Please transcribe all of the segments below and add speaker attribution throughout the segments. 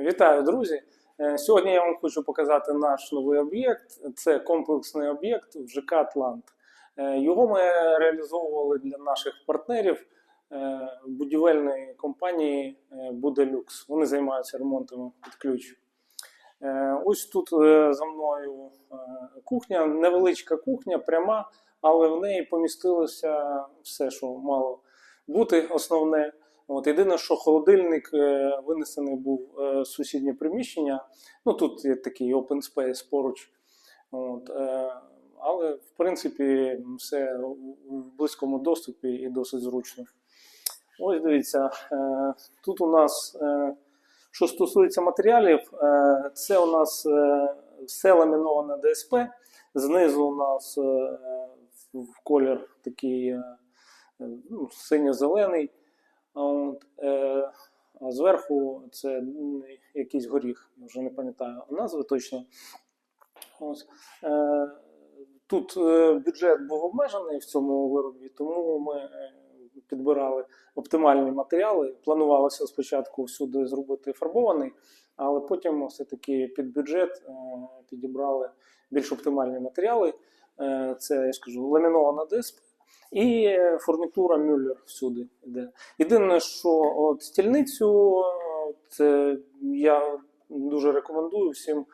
Speaker 1: Вітаю, друзі! Е, Сьогодні я вам хочу показати наш новий об'єкт. Це комплексний об'єкт в ЖК Атлант. Е, Його ми реалізовували для наших партнерів е, будівельної компанії Буделюкс. Вони займаються ремонтами під ключ. Ось тут за мною кухня, невеличка кухня, пряма, але в неї помістилося все, що мало бути основне. От єдине, що холодильник е, винесений був е, з сусіднє приміщення. Ну тут є такий open space поруч. От, е, але в принципі все в близькому доступі і досить зручно. Ось дивіться, тут у нас, що стосується матеріалів, це у нас все ламіноване ДСП. Знизу у нас в колір такий ну, синьо-зелений. От, е, зверху це якийсь горіх, вже не пам'ятаю назви точно. Ось. Е, тут е, бюджет був обмежений в цьому виробі, тому ми е, підбирали оптимальні матеріали. Планувалося спочатку всюди зробити фарбований, але потім все-таки під бюджет е, підібрали більш оптимальні матеріали. Це, я ж кажу, ламінована диск. І фурнітура Мюллер всюди йде. Єдине, що от стільницю от, е, я дуже рекомендую всім.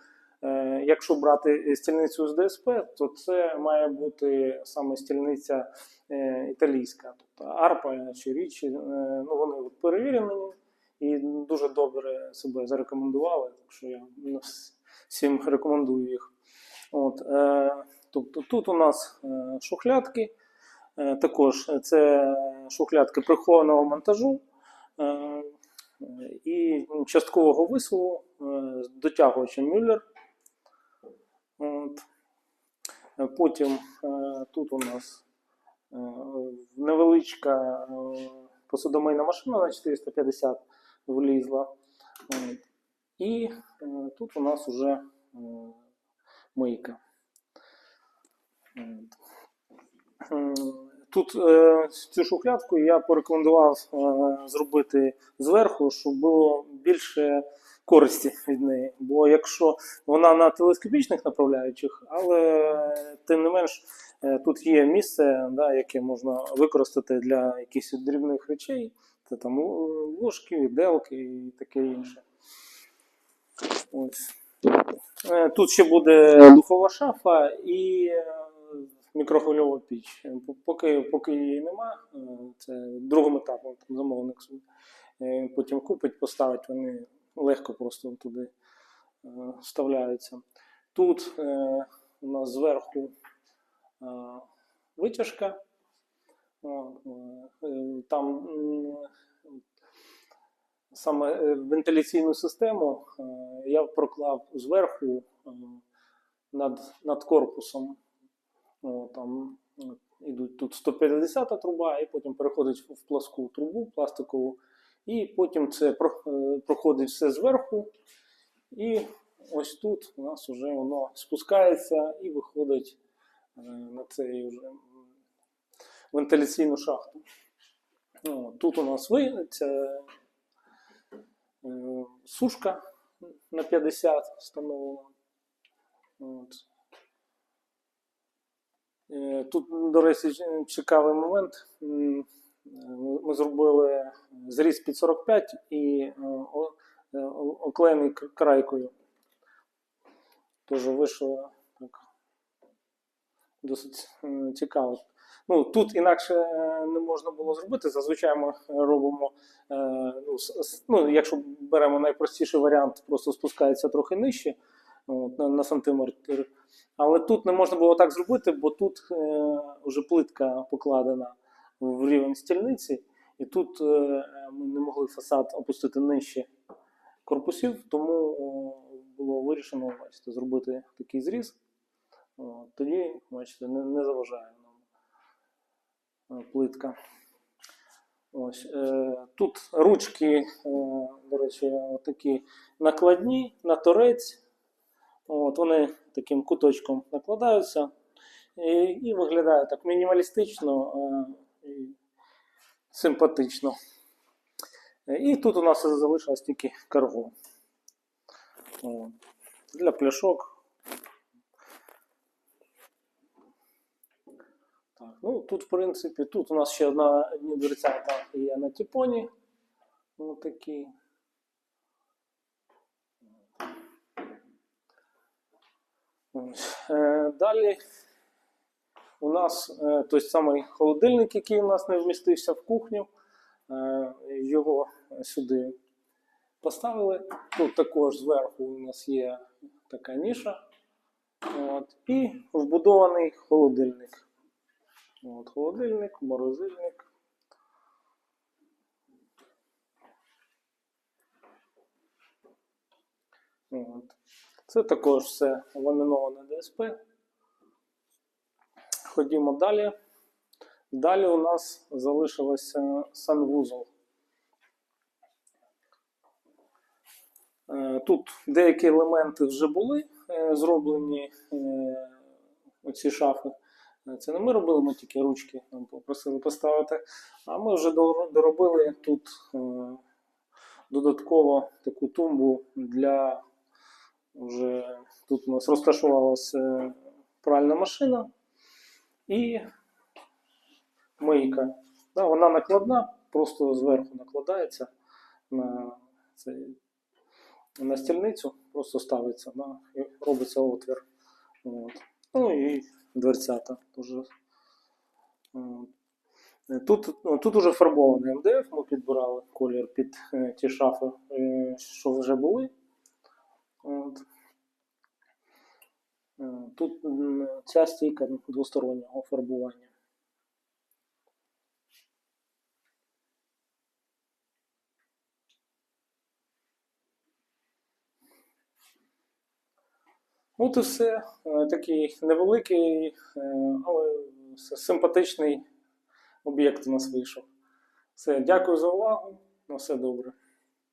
Speaker 1: е, Якщо брати стільницю з ДСП, то це має бути саме стільниця е, італійська, тобто Арпа чи Річі. Ну, вони перевірені і дуже добре себе зарекомендували. Так що я всім рекомендую їх. От, тобто тут у нас шухлядки. Е, Також це шухлядки прихованого монтажу е, і часткового висуву е, з дотягувачем Мюллер. От. Е, Потім е, тут у нас е, невеличка е, посудомийна машина на 450 влізла. І е, тут у нас вже е, мийка. М, Тут е, цю шухлядку я порекомендував е, зробити зверху, щоб було більше користі від неї. Бо якщо вона на телескопічних направляючих, але тим не менш е, тут є місце, да, яке можна використати для якихось дрібних речей, це там ложки, віделки і таке інше. Ось. Е, Тут ще буде духова шафа і мікрохвильова піч. Е, Поки, поки її нема, е, це другим етапом там замовник собі. е, Потім купить, поставить, вони легко просто туди вставляються. Тут у нас зверху витяжка. Там саме вентиляційну систему я проклав зверху над, над корпусом. О, там е, ідуть тут 150 труба, і потім переходить в пласку трубу пластикову, і потім це е, проходить все зверху. І ось тут у нас вже воно спускається і виходить е, на цей вже вентиляційну шахту. О, тут у нас е, сушка на 50 встановлена. Е, Тут, до речі, цікавий момент. Е, Ми зробили зріз під 45 і е, е, оклеєний крайкою. Теж вийшло так, досить е, цікаво. Ну, тут інакше е, не можна було зробити. Зазвичай ми робимо, е, ну, ну, якщо беремо найпростіший варіант, просто спускається трохи нижче от, на, на сантиметр. Але тут не можна було так зробити, бо тут е, вже плитка покладена в рівень стільниці, і тут е, ми не могли фасад опустити нижче корпусів, тому о, було вирішено бачите, зробити такий зріз. О, тоді, бачите, не, не заважає нам е, плитка. Ось, е, тут ручки, е, до речі, такі накладні на торець. От, вони таким куточком накладаються і, і виглядає так мінімалістично е, і симпатично. І тут у нас залишилось тільки карго. Для пляшок. Так, ну тут, в принципі, тут у нас ще одна дверцята є на тіпоні. Ось такі. Ось. Е, Далі у нас е, той самий холодильник, який у нас не вмістився в кухню. Е, Його сюди поставили. Тут також зверху у нас є така ніша. От, і вбудований холодильник. От, холодильник, морозильник. От. Це також все ламіноване ДСП. Ходімо далі. Далі у нас залишилося санвузол. Е, Тут деякі елементи вже були е, зроблені, е, оці шафи. Це не ми робили, ми тільки ручки нам попросили поставити. А ми вже доробили тут додатково таку тумбу для вже тут у нас розташувалася пральна машина і мийка. Да, вона накладна, просто зверху накладається на, цей, на стільницю, просто ставиться, на, робиться отвір. От. Ну і дверцята теж. Тут, ну, тут уже фарбований МДФ, ми підбирали колір під е, ті шафи, е, що вже були. От. Е, Тут ця стійка двостороннього фарбування. От і все. Е, Такий невеликий, е, але симпатичний об'єкт у нас вийшов. Все, дякую за увагу. На все добре.